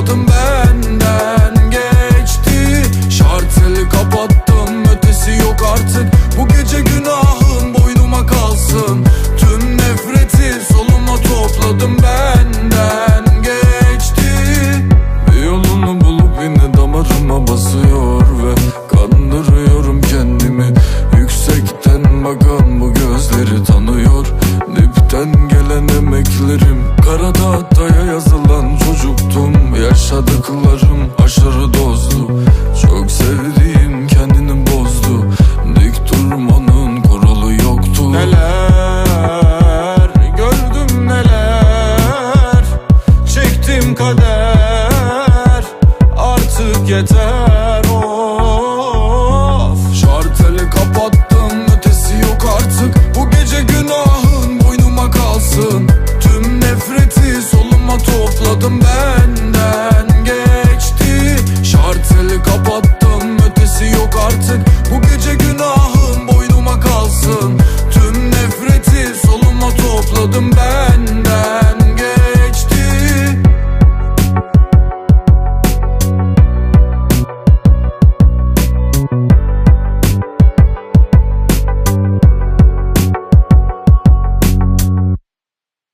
Anladım benden geçti. Şarteli kapattım ötesi yok artık. Bu gece günahım boynuma kalsın. Tüm nefreti soluma topladım benden geçti. Bir yolunu bulup yine damarıma basıyor ve Kandırıyorum kendimi. Yüksekten bakan bu gözleri tanıyor. Dipten gelen emekli Yaşadıklarım aşırı dozlu Çok sevdiğim kendini bozdu. Dik durmanın kuralı yoktu. Neler? Gördüm neler? Çektim kader. Artık yeter. ağladım ben.